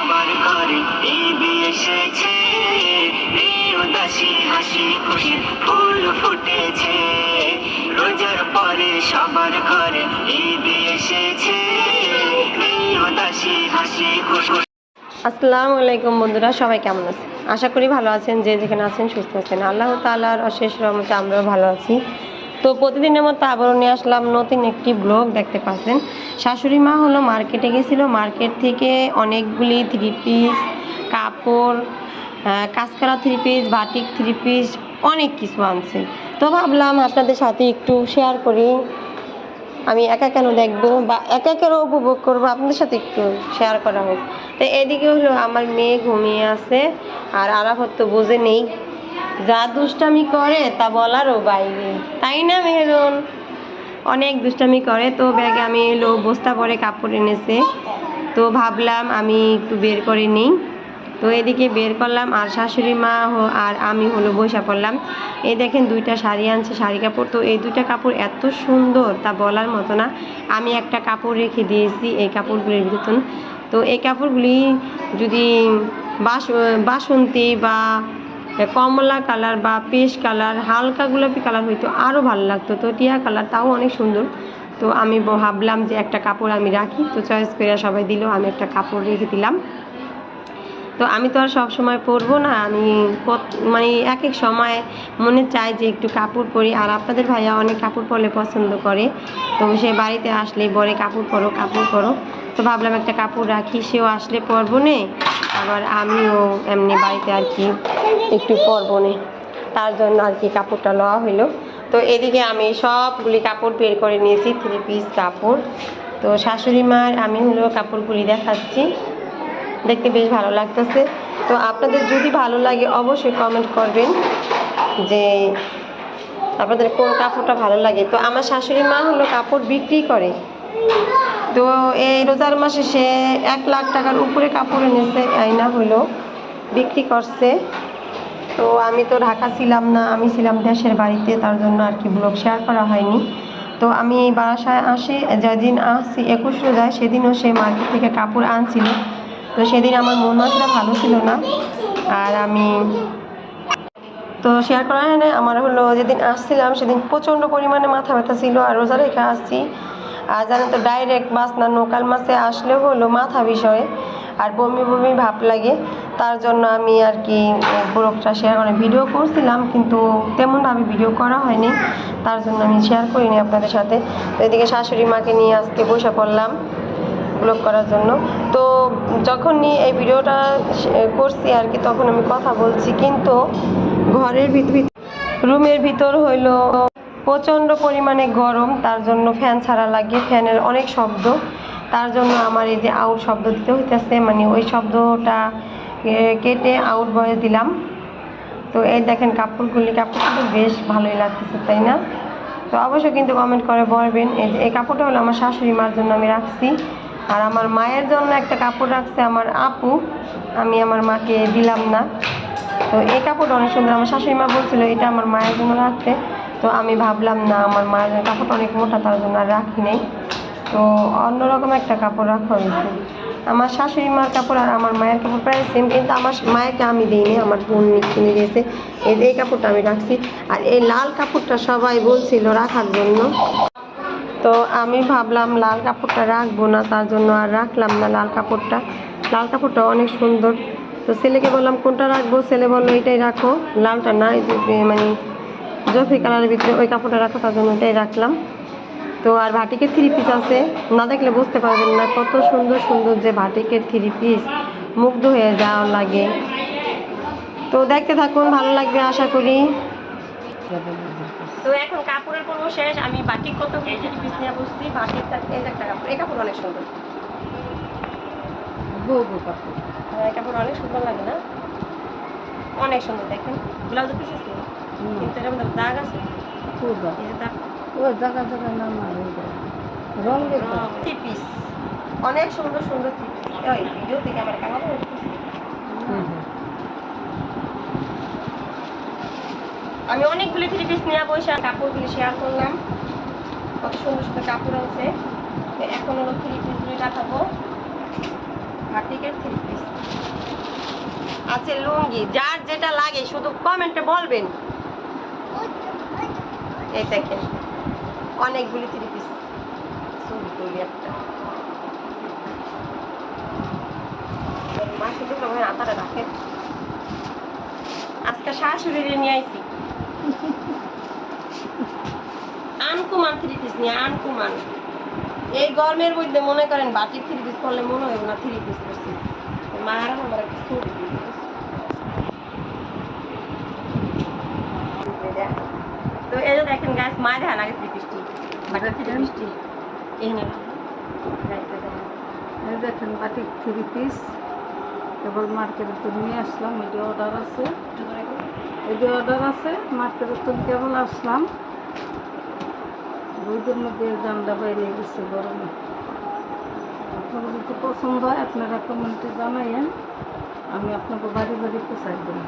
আমার ঘরে ঈদ এসেছে। হাসি খুশি ফুল ফুটেছে। রোজার পরে সবার ঘরে এসেছে। হাসি খুশি আসসালামু আলাইকুম বন্ধুরা, সবাই কেমন আছেন? আশা করি ভালো আছেন, যে যেখানে আছেন সুস্থ আছেন। আল্লাহ তাআলার অশেষ রহমতে আমরাও ভালো আছি। তো প্রতিদিনের মতো আবারও নিয়ে আসলাম নতুন একটি ব্লগ দেখতে পাচ্ছেন। শাশুড়ি মা হলো মার্কেটে গেছিল। মার্কেট থেকে অনেকগুলি থ্রি পিস কাপড় আহ, কাঁচকরা three piece batik three piece অনেক কিছু আনছে। তো ভাবলাম আপনাদের সাথে একটু শেয়ার করি। আমি একা কেন দেখব বা একা কেন উপভোগ করব? আপনাদের সাথে একটু শেয়ার করা হোক। তো এদিকে হলো আমার মেয়ে ঘুমিয়ে আছে আর আরাফত তো বোঝে নেই। যা দুষ্টামি করে তা বলারও বাইরে। তাই না, মেহরুন? অনেক দুষ্টামি করে। তো ব্যাগে আমি লো বস্তা পরে কাপড় এনেছে। তো ভাবলাম আমি একটু বের করে নিই। তো এদিকে বের করলাম, আর শাশুড়ি মা আর আমি হলো বসে পড়লাম। এই দেখেন দুইটা শাড়ি আনছে, শাড়ি কাপড়। তো এই দুইটা কাপড় এত সুন্দর, তা বলার মতো না। আমি একটা কাপড় রেখে দিয়েছি এই কাপড়গুলির ভিতর। তো এই কাপড়গুলি যদি বাস, বাসন্তী বা কমলা কালার বা পেশ কালার, হালকা গোলাপি কালার হইতো আরও ভালো লাগতো। তো টিয়া কালার তাও অনেক সুন্দর। তো আমি ভাবলাম যে একটা কাপড় আমি রাখি। তো চয়েস করে সবাই দিল, আমি একটা কাপড় রেখে দিলাম। তো আমি তো আর সব সময় পরবো না। আমি মানে এক এক সময় মনে চায় যে একটু কাপড় পরি। আর আপনাদের ভাইয়া অনেক কাপড় পরলে পছন্দ করে। তো সে বাড়িতে আসলে বলে, কাপড় পরো কাপড় পরো। তো ভাবলাম একটা কাপড় রাখি, সেও আসলে পরবো নে। আবার আমিও এমনি বাড়িতে আর কি একটু পরবো নে। তার জন্য আর কি কাপড়টা লওয়া হলো তো এদিকে আমি সবগুলি কাপড় বের করে নিয়েছি থ্রি পিস কাপড়। তো শাশুড়ি মার আমি হলো কাপড়গুলি দেখাচ্ছি। দেখতে বেশ ভালো লাগতেছে। তো আপনাদের যদি ভালো লাগে অবশ্যই কমেন্ট করবেন যে আপনাদের কোন কাপড়টা ভালো লাগে। তো আমার শাশুড়ি মা হলো কাপড় বিক্রি করে। তো এই রোজার মাসে সে এক লাখ টাকার উপরে কাপড় এনেছে, আয়না হলো বিক্রি করছে। তো আমি তো ঢাকা ছিলাম না, আমি ছিলাম দেশের বাড়িতে, তার জন্য আর কি ব্লগ শেয়ার করা হয়নি। তো আমি এই বারাসায় আসি, যেদিন আসছি একুশ রোজায় সেদিনও সে মার্কেট থেকে কাপড় আনছিল। তো সেদিন আমার মন মাত্রা ভালো ছিল না, আর আমি তো শেয়ার করা হয় না আমার হলো যেদিন আসছিলাম, সেদিন প্রচণ্ড পরিমাণে মাথা ব্যথা ছিল, আর রোজা রেখে আসছি। আর জানেন তো ডাইরেক্ট বাস না লোকাল মাসে আসলে হলো মাথা বিষয়ে। আর বমি বমি ভাব লাগে। তার জন্য আমি আর কি ব্লগটা শেয়ার করে ভিডিও করছিলাম, কিন্তু তেমনভাবে ভিডিও করা হয়নি। তার জন্য আমি শেয়ার করিনি আপনাদের সাথে। তো এদিকে শাশুড়ি মাকে নিয়ে আজকে বসে পড়লাম ব্লগ করার জন্য। তো যখনই এই ভিডিওটা করছি আর কি, তখন আমি কথা বলছি, কিন্তু ঘরের ভিতর রুমের ভিতর হইল প্রচণ্ড পরিমাণে গরম, তার জন্য ফ্যান ছাড়া লাগে ফ্যানের অনেক শব্দ। তার জন্য আমার এই যে আউট শব্দ দিতে হইতেছে মানে ওই শব্দটা কেটে আউট বয়ে দিলাম। তো এই দেখেন কাপড়গুলি, কাপড় কিন্তু বেশ ভালোই লাগতেছে, তাই না? তো অবশ্যই কিন্তু কমেন্ট করে বলবেন, এই যে এই কাপড়টা হলো আমার শাশুড়ি মার জন্য আমি রাখছি। আর আমার মায়ের জন্য একটা কাপড় রাখছে আমার আপু, আমি আমার মাকে দিলাম না। তো এই কাপড়টা অনেক সুন্দর, আমার শাশুড়ি মা বলছিল এটা আমার মায়ের জন্য রাখতে। তো আমি ভাবলাম, না, আমার মায়ের কাপড়টা অনেক মোটা, তার জন্য আর রাখি নেই। তো অন্যরকম একটা কাপড় রাখা হয়েছে। আমার শাশুড়ি মার কাপড় আর আমার মায়ের কাপড় প্রায় সেম কিন্তু আমার মায়েরকে আমি দিইনি, আমার বোন কিনে দিয়েছে। এই এই কাপড়টা আমি রাখছি। আর এই লাল কাপড়টা সবাই বলছিল রাখার জন্য। তো আমি ভাবলাম, লাল কাপড়টা রাখব না, তার জন্য আর রাখলাম না লাল কাপড়টা। লাল কাপড়টা অনেক সুন্দর। তো ছেলেকে বললাম, কোনটা রাখব? ছেলে বলল এটাই রাখো। লালটা না মানে জফি কালারের ভিতরে ওই কাপড়টা রাখো তার জন্য এটাই রাখলাম। তো আর ভাটিকের থ্রি পিস আছে। না দেখলে বুঝতে পারবেন না কত সুন্দর সুন্দর যে ভাটিকের থ্রি পিস মুগ্ধ হয়ে যাওয়া লাগে। তো দেখতে থাকুন ভালো লাগবে আশা করি। তো এখন কাপড়ের পর্ব শেষ। আমি বাটিক কত থ্রি পিস নিয়ে বসছি? বাটিক এই একটা কাপড়। এই কাপড় অনেক সুন্দর। হ্যাঁ, এই কাপড় অনেক সুন্দর লাগে না? অনেক সুন্দর দেখেন। ব্লাউজ পিস আছে কিন্তু এর মধ্যে দাগ আছে যে দাগ থ্রি পিস অনেক সুন্দর সুন্দর থ্রি পিস ওই ভিডিও থেকে আমার কামাতে আমি অনেকগুলি থ্রি পিস নিয়ে বসে কাপড়গুলি শেয়ার করলাম কত সুন্দর সুন্দর কাপড় আছে এখন হলো থ্রি পিসগুলি দেখাবো থ্রি পিস আছে লুঙ্গি যার যেটা লাগে শুধু কমেন্টে বলবেন এই দেখেন, অনেকগুলি থ্রি পিস ছবি একটা। শাশুড়ি নিয়ে আনকুমান থ্রি পিস নিয়ে, আনকুমান। এই গরমের মধ্যে মনে করেন বাটির থ্রি পিস করলে মনে হয় না থ্রি পিস করছি মার আমার একটা ছবি। তো এই বাটার দেখেন। এই বাটিক থ্রি পিস কেবল নিয়ে আসলাম এটি অর্ডার আছে। অর্ডার আছে কেবল আসলাম। মধ্যে জানলা বাইরে গেছে গরমে। আপনাদের যদি পছন্দ হয়, আপনারা কমেন্টে জানাইয়েন। আমি আপনাকে বাড়ি বাড়ি পোষাই দেবো।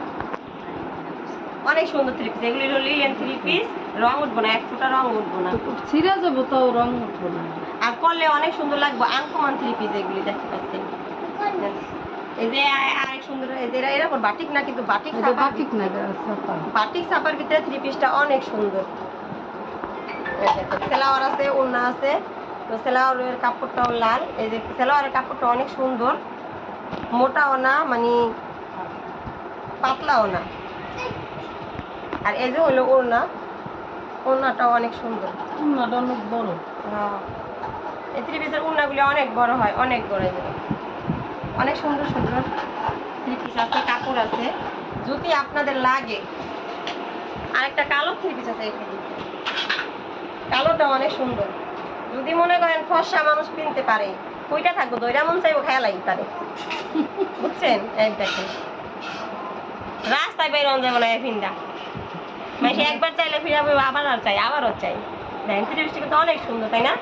অনেক সুন্দর থ্রি পিস এগুলি হলো লিলেন থ্রি পিস রং উঠবো না এক ফোঁটা রং উঠবো না। ছিঁড়া যাব তাও রং উঠবো না। আর করলে অনেক সুন্দর লাগবে আনকমন থ্রি পিস এগুলি দেখতে পাচ্ছেন এই যে আরেক সুন্দর এই এরকম বাটিক না কিন্তু বাটিক এটা বাটিক না বাটিক ছাপার ভিতরে থ্রি পিসটা অনেক সুন্দর। সেলাওয়ার আছে ওড়না আছে। তো সেলাওয়ারের কাপড়টাও লাল। এই যে সেলাওয়ারের কাপড়টা অনেক সুন্দর। মোটাও না মানে পাতলাও না। আর এই যে হলো ওড়না ওড়নাটাও অনেক সুন্দর। উন্নাটা অনেক বড়। হ্যাঁ। এই থ্রি পিসের উন্নাগুলি অনেক বড় হয় অনেক বড় এগুলো অনেক সুন্দর সুন্দর থ্রি পিস আছে কাপড় আছে যদি আপনাদের লাগে। আরেকটা কালো থ্রি পিস আছে এখানে। কালোটা অনেক সুন্দর। যদি মনে করেন ফর্সা মানুষ কিনতে পারে ওইটা থাকব? দইরা মন চাইব খেয়ালাই তারে। বুঝছেন? এই দেখেন। রাস্তায় বেরোন যাব না এই ফিন্দা মানে একবার চাইলে ফিরে আবার আর চাই আবারও চাই। দেখেন পিসটা কিন্তু অনেক সুন্দর তাই না?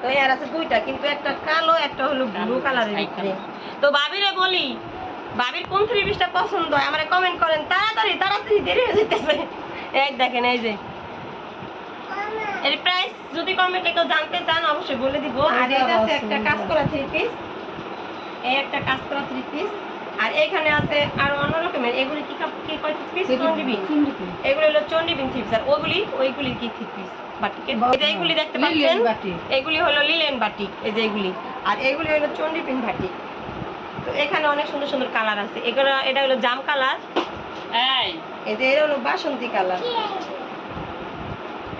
তো এর আছে দুইটা কিন্তু একটা কালো একটা হলো ব্লু কালারের ভিতরে। তো ভাবিরে বলি ভাবির কোন থ্রি পিসটা পছন্দ হয়? আমারে কমেন্ট করেন তাড়াতাড়ি তাড়াতাড়ি দেরি হয়ে যেতেছে এই দেখেন এই যে। এর প্রাইস যদি কমেন্টে কেউ জানতে চান অবশ্যই বলে দিব। আর এই একটা কাজ করা থ্রি পিস এই একটা কাজ করা থ্রি পিস আর এখানে আছে আর অন্য রকমের। এগুলি কি কাপ- কি কয় পিস চন্ডিবিন এগুলো হলো চন্ডিবিন থ্রি পিস আর ওগুলি ওইগুলি কি থ্রি পিস বাটিকে এই যে এইগুলি দেখতে পাচ্ছেন? এগুলি হলো লিলেন বাটিক এই যে এগুলি। আর এগুলি হলো চন্ডিপিন বাটিক তো এখানে অনেক সুন্দর সুন্দর কালার আছে। এগুলো এটা হলো জাম কালার। এই। যে এটা হলো বাসন্তী কালার।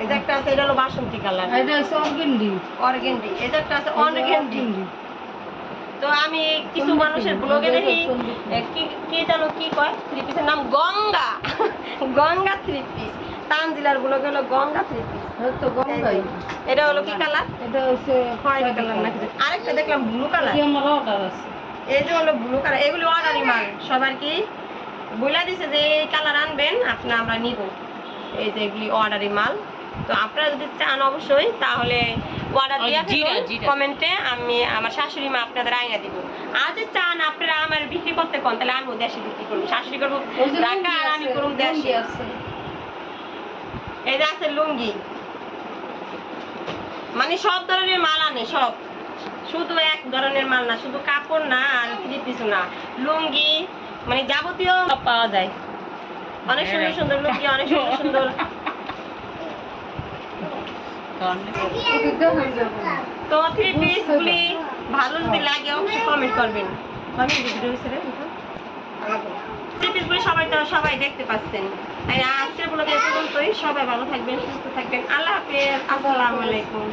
এই যে একটা আছে এটা হলো বাসন্তী কালার। এটা হচ্ছে অর্গেন্ডি। অর্গেন্ডি। এই যে একটা আছে অর্গেন্ডি। তো আমি কিছু মানুষের ব্লগে দেখি। কি কি জানো কি কয়? থ্রি পিসের নাম গঙ্গা। গঙ্গা থ্রি পিস তানজিলার ব্লগে হলো গঙ্গা থ্রি পিস তো গঙ্গাই। এটা হলো কি কালার? এটা হচ্ছে খয়েরি কালার আরেকটা দেখলাম ব্লু কালার। কি আমার অর্ডার আছে। এই যে হলো ব্লু কালার। এগুলো অর্ডারি মাল। সবার কি? বইলা দিছে যে এই কালার আনবেন আপনি আমরা নিব। এই যে এগুলি অর্ডারি মাল। তো আপনারা যদি চান অবশ্যই তাহলে অর্ডার দিয়ে কমেন্টে আমি আমার শাশুড়ি মা আপনাদের আইনা দিব। যদি চান আপনারা আমার বিক্রি করতে কোন? তাহলে আমিও দেশে বিক্রি করব শাশুড়ি করব ঢাকা আর আমি করব দেশে। আছে। এই যে আছে লুঙ্গি। মানে সব ধরনের মাল আনে সব। শুধু এক ধরনের মাল না শুধু কাপড় না আর থ্রি পিস না। লুঙ্গি মানে যাবতীয় সব পাওয়া যায়। অনেক সুন্দর সুন্দর লুঙ্গি অনেক সুন্দর সুন্দর। তো থ্রি পিস গুলি ভালো যদি লাগে, অবশ্যই কমেন্ট করবেন। ভিডিও হয়েছে রে সবাই তো সবাই দেখতে পাচ্ছেন। তাই আজকের ব্লগে সবাই ভালো থাকবেন, সুস্থ থাকবেন। আল্লাহ হাফেজ। আসসালামু আলাইকুম।